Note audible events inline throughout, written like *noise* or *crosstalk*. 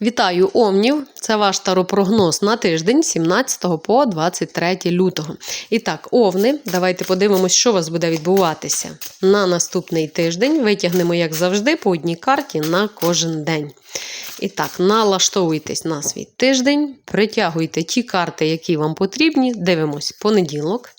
Вітаю Омнів! Це ваш таропрогноз на тиждень 17 по 23 лютого. І так, Овни, давайте подивимось, що у вас буде відбуватися. На наступний тиждень витягнемо, як завжди, по одній карті на кожен день. І так, налаштовуйтесь на свій тиждень, притягуйте ті карти, які вам потрібні. Дивимось понеділок.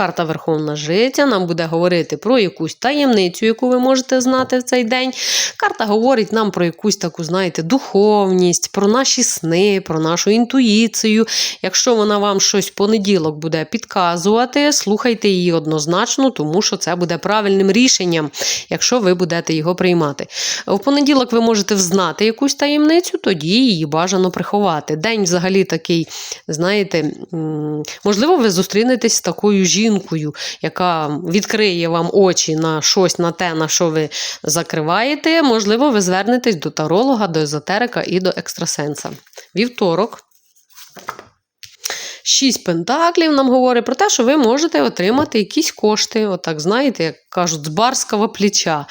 Карта Верховна Жиця нам буде говорити про якусь таємницю, яку ви можете знати в цей день. Карта говорить нам про якусь таку, знаєте, духовність, про наші сни, про нашу інтуїцію. Якщо вона вам щось в понеділок буде підказувати, слухайте її однозначно, тому що це буде правильним рішенням, якщо ви будете його приймати. В понеділок ви можете взнати якусь таємницю, тоді її бажано приховати. День взагалі такий, знаєте, можливо, ви зустрінетесь з такою жінкою, яка відкриє вам очі на щось, на те, на що ви закриваєте. Можливо, ви звернетесь до таролога, до езотерика і до екстрасенса. Вівторок. Шість пентаклів нам говорить про те, що ви можете отримати якісь кошти, отак, знаєте, як кажуть, з барського плеча.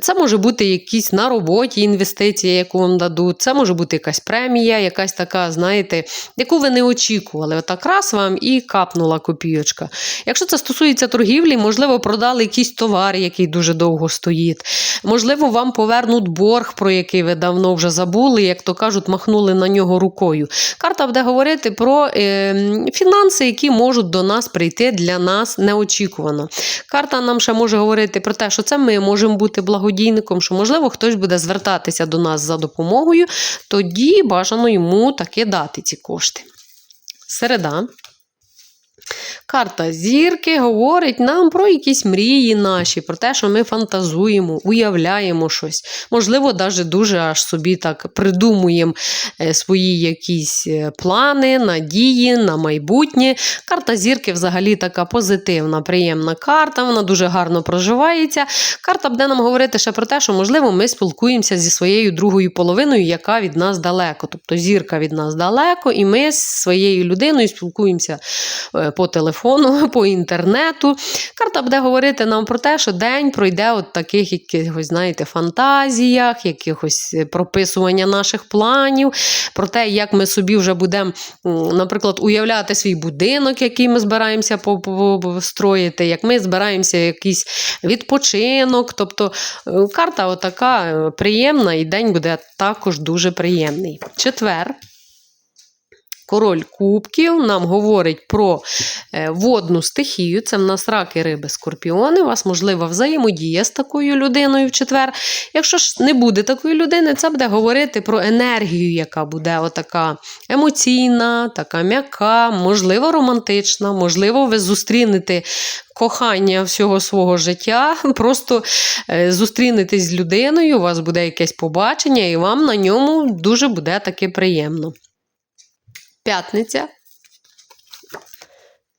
Це може бути якісь на роботі інвестиції, яку вам дадуть. Це може бути якась премія, якась така, знаєте, яку ви не очікували. Отак раз вам і капнула копійочка. Якщо це стосується торгівлі, можливо, продали якийсь товар, який дуже довго стоїть. Можливо, вам повернуть борг, про який ви давно вже забули, як то кажуть, махнули на нього рукою. Карта буде говорити про е, фінанси, які можуть до нас прийти для нас неочікувано. Карта нам ще може говорити про те, що це ми можемо бути благодійником, що, можливо, хтось буде звертатися до нас за допомогою, тоді бажано йому таки дати ці кошти. Середа. Карта зірки говорить нам про якісь мрії наші, про те, що ми фантазуємо, уявляємо щось. Можливо, навіть дуже аж собі так придумуємо е, свої якісь е, плани, надії на майбутнє. Карта зірки взагалі така позитивна, приємна карта, вона дуже гарно проживається. Карта буде нам говорити ще про те, що, можливо, ми спілкуємося зі своєю другою половиною, яка від нас далеко. Тобто зірка від нас далеко, і ми з своєю людиною спілкуємося е, по телефону, *laughs* по інтернету. Карта буде говорити нам про те, що день пройде от таких якихось, знаєте, фантазіях, якихось е, прописування наших планів, про те, як ми собі вже будемо, наприклад, уявляти свій будинок, який ми збираємося строїти, як ми збираємося якийсь відпочинок. Тобто е, карта отака е, приємна, і день буде також дуже приємний. Четвер. Король кубків нам говорить про е, водну стихію. Це в нас раки, риби, скорпіони. У вас можлива взаємодія з такою людиною в четвер. Якщо ж не буде такої людини, це буде говорити про енергію, яка буде отака емоційна, така м'яка, можливо, романтична, можливо, ви зустрінете. Кохання всього свого життя, *laughs* просто е, зустрінетесь з людиною, у вас буде якесь побачення, і вам на ньому дуже буде таки приємно. П'ятниця.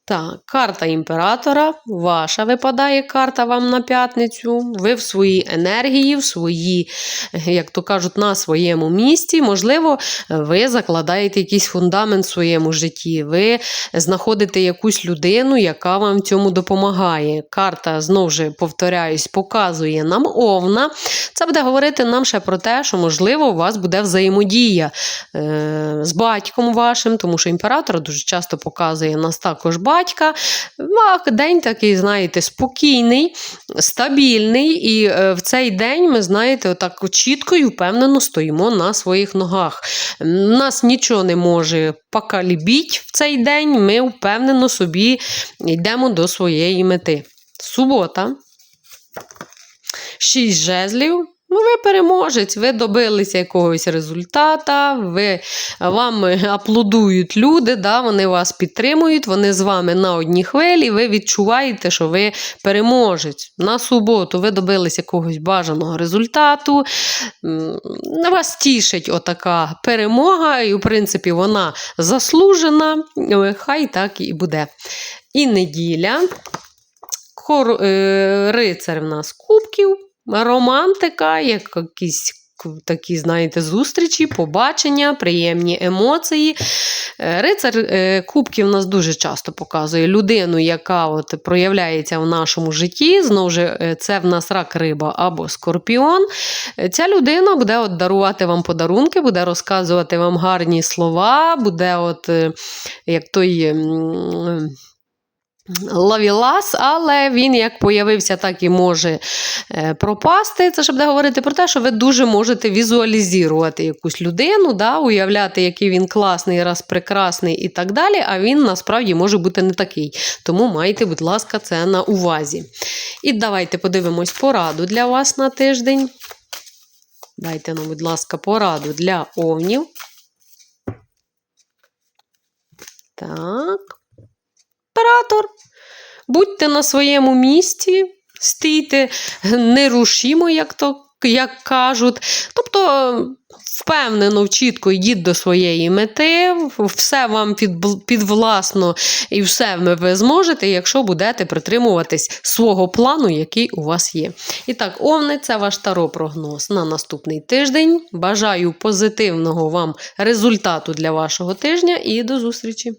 Так, карта імператора. Ваша випадає карта вам на п'ятницю. Ви в своїй енергії, в своїй, як то кажуть, на своєму місці. Можливо, ви закладаєте якийсь фундамент в своєму житті. Ви знаходите якусь людину, яка вам в цьому допомагає. Карта, знову ж повторяюсь, показує нам овна. Це буде говорити нам ще про те, що, можливо, у вас буде взаємодія е, з батьком вашим, тому що імператор дуже часто показує нас також батька. А день такий, знаєте, спокійний, стабільний. І е, в цей день ми, знаєте, отак чітко і впевнено стоїмо на своїх ногах. Нас нічого не може покалібіть в цей день. Ми впевнено собі йдемо до своєї мети. Субота. Шість жезлів. Ви переможець, ви добилися якогось результата, ви, вам аплодують люди, да, вони вас підтримують, вони з вами на одній хвилі, ви відчуваєте, що ви переможець. На суботу ви добилися якогось бажаного результату. Вас тішить отака перемога, і, в принципі, вона заслужена. Е, Хай так і буде. І неділя. Кор... е, Рицар в нас кубків романтика, як якісь такі, знаєте, зустрічі, побачення, приємні емоції. Е, Рицар е, Кубків нас дуже часто показує людину, яка от проявляється в нашому житті. Знову ж, е, це в нас рак риба або скорпіон. Ця людина буде от дарувати вам подарунки, буде розказувати вам гарні слова, буде, от, як той. Лавілас, але він як появився, так і може е, пропасти. Це ж буде говорити про те, що ви дуже можете візуалізувати якусь людину, да, уявляти, який він класний, раз прекрасний і так далі. А він насправді може бути не такий. Тому майте, будь ласка, це на увазі. І давайте подивимось пораду для вас на тиждень. Дайте нам, будь ласка, пораду для овнів. Так. Оператор. Будьте на своєму місці, стійте нерушімо, як то як кажуть. Тобто, впевнено, чітко йдіть до своєї мети, все вам під, підвласно і все ви зможете, якщо будете притримуватись свого плану, який у вас є. І так, Овни, це ваш таро-прогноз на наступний тиждень. Бажаю позитивного вам результату для вашого тижня і до зустрічі!